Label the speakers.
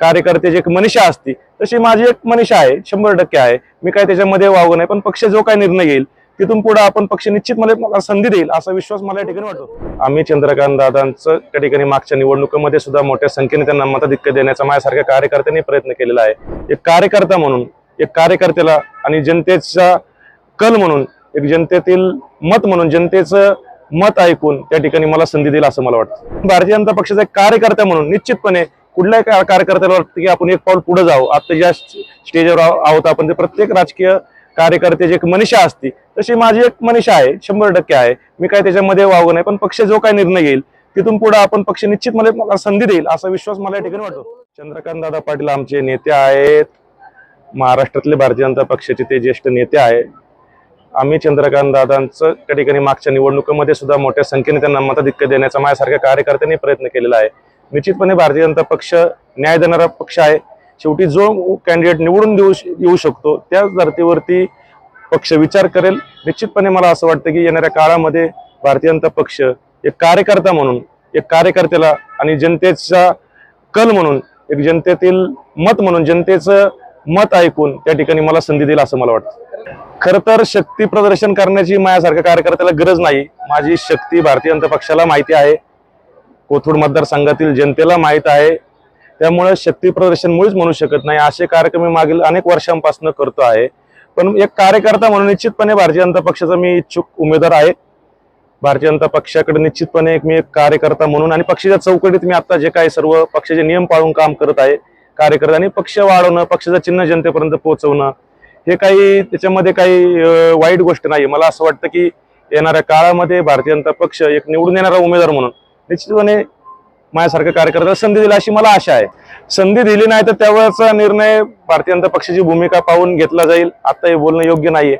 Speaker 1: कार्यकर्त्याची एक मनीषा असती तशी माझी एक मनीषा आहे शंभर टक्के आहे. मी काय त्याच्यामध्ये वागू नाही पण पक्ष जो काय निर्णय घेईल तिथून पुढे आपण पक्ष निश्चित मला संधी देईल असा विश्वास मला या ठिकाणी वाटतो. आम्ही चंद्रकांत दादांचं त्या ठिकाणी मागच्या निवडणुकीमध्ये सुद्धा मोठ्या संख्येने त्यांना मताधिक्य देण्याचा माझ्यासारख्या कार्यकर्त्यांनी प्रयत्न केलेला आहे. एक कार्यकर्ता म्हणून एक कार्यकर्त्याला आणि जनतेचा कल म्हणून एक जनतेतील मत म्हणून जनतेचं मत ऐकून त्या ठिकाणी मला संधी देईल असं मला वाटतं. भारतीय जनता पक्षाचा एक कार्यकर्ता म्हणून निश्चितपणे कुठल्याही कार्यकर्त्याला वाटतं की आपण एक पाऊल पुढे जाऊ आता ज्या स्टेजवर आहोत आपण ते प्रत्येक राजकीय कार्यकर्त्याची एक मनीषा असती. तशी माझी एक मनीषा आहे शंभर टक्के आहे. मी काय त्याच्यामध्ये वागू नाही पण पक्ष जो काय निर्णय घेईल तिथून पुढे आपण पक्ष निश्चित मला संधी देईल असा विश्वास मला या ठिकाणी वाटतो. चंद्रकांत दादा पाटील आमचे नेते आहेत. महाराष्ट्रातले भारतीय जनता पक्षाचे ते ज्येष्ठ नेते आहेत. आम्ही चंद्रकांत दादांचं त्या ठिकाणी मागच्या निवडणुकीमध्ये सुद्धा मोठ्या संख्येने त्यांना मताधिक्य देण्याचा माझ्यासारख्या कार्यकर्त्यांनी प्रयत्न केलेला आहे. निश्चितपणे भारतीय जनता पक्ष न्याय देणारा पक्ष आहे. शेवटी जो कॅन्डिडेट निवडून देऊ येऊ शकतो त्याच धर्तीवरती पक्ष विचार करेल. निश्चितपणे मला असं वाटतं की येणाऱ्या काळामध्ये भारतीय जनता पक्ष एक कार्यकर्ता म्हणून एक कार्यकर्त्याला आणि जनतेचा कल म्हणून एक जनतेतील मत म्हणून जनतेचं मत ऐकून त्या ठिकाणी मला संधी देईल असं मला वाटतं. खर तर शक्ती प्रदर्शन करण्याची माझ्यासारख्या कार्यकर्त्याला गरज नाही. माझी शक्ती भारतीय जनता पक्षाला माहिती आहे. कोथरूड मतदारसंघातील जनतेला माहीत आहे. त्यामुळे शक्ती प्रदर्शनमुळेच म्हणू शकत नाही. असे कार्यक्रम मी मागील अनेक वर्षांपासून करतो आहे. पण एक कार्यकर्ता म्हणून निश्चितपणे भारतीय जनता पक्षाचा मी इच्छुक उमेदवार आहे. भारतीय जनता पक्षाकडे निश्चितपणे एक मी एक कार्यकर्ता म्हणून आणि पक्षाच्या चौकटीत मी आता जे काही सर्व पक्षाचे नियम पाळून काम करत आहे कार्यकर्ता आणि पक्ष वाढवणं पक्षाचं चिन्ह जनतेपर्यंत पोहोचवणं हे काही त्याच्यामध्ये काही वाईट गोष्ट नाही मला असं वाटतं की येणाऱ्या काळामध्ये भारतीय जनता पक्ष एक निवडून येणारा उमेदवार म्हणून निश्चितपणे माझ्यासारखं कार्यकर्त्याला संधी दिली अशी मला आशा आहे. संधी दिली नाही तर त्यावेळेचा निर्णय भारतीय जनता पक्षाची भूमिका पाहून घेतला जाईल. आता हे बोलणं योग्य नाहीये.